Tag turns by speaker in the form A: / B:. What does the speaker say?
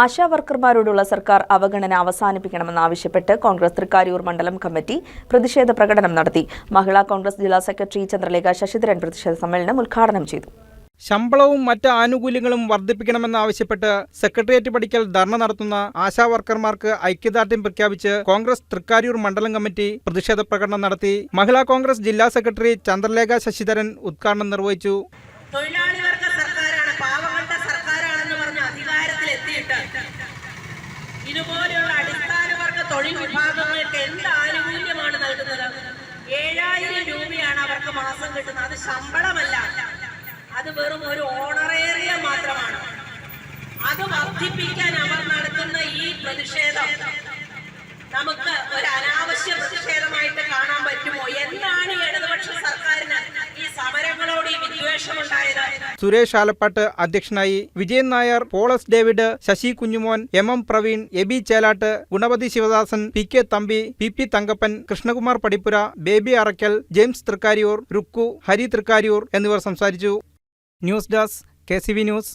A: ആശാ വർക്കർമാരോടുള്ള സർക്കാർ അവഗണന അവസാനിപ്പിക്കണമെന്നാവശ്യപ്പെട്ട് കോൺഗ്രസ് തൃക്കാര്യൂർ മണ്ഡലം കമ്മിറ്റി പ്രതിഷേധ പ്രകടനം നടത്തി. മഹിളാ കോൺഗ്രസ് ജില്ലാ സെക്രട്ടറി ചന്ദ്രലേഖ ശശിധരൻ പ്രതിഷേധ സമ്മേളനം ഉദ്ഘാടനം ചെയ്തു.
B: ശമ്പളവും മറ്റ് ആനുകൂല്യങ്ങളും വർദ്ധിപ്പിക്കണമെന്നാവശ്യപ്പെട്ട് സെക്രട്ടേറിയറ്റ് പഠിക്കൽ ധർണ നടത്തുന്ന ആശാ വർക്കർമാർക്ക് ഐക്യദാർഢ്യം പ്രഖ്യാപിച്ച് കോൺഗ്രസ് തൃക്കാരൂർ മണ്ഡലം കമ്മിറ്റി പ്രതിഷേധ പ്രകടനം നടത്തി മഹിളാ കോൺഗ്രസ് ജില്ലാ സെക്രട്ടറി ചന്ദ്രലേഖ ശശിധരൻ ഉദ്ഘാടനം നിർവഹിച്ചു.
C: തൊഴിലാളി ഇതുപോലെയുള്ള അടിസ്ഥാന വർഗ തൊഴിൽ വിഭാഗങ്ങൾക്ക് എന്ത് ആനുകൂല്യമാണ് നൽകുന്നത്? ഏഴായിരം രൂപയാണ് അവർക്ക് മാസം കിട്ടുന്നത്. അത് ശമ്പളമല്ല. അത് വെറും ഒരു ഓണറേറിയ മാത്രമാണ്. അത് വർദ്ധിപ്പിക്കാൻ
B: സുരേഷ് ആലപ്പാട്ട് അധ്യക്ഷനായി Vijayan Nair Paulose David Sasi Kunjumon M M Praveen A B Chelatt Ganapathi Sivadasan P K Thampi P P Thankappan Krishnakumar Padippura Baby Arakkal James Thrikkariyoor Rukku Hari Thrikkariyoor എന്നിവർ സംസാരിച്ചു. News desk K news.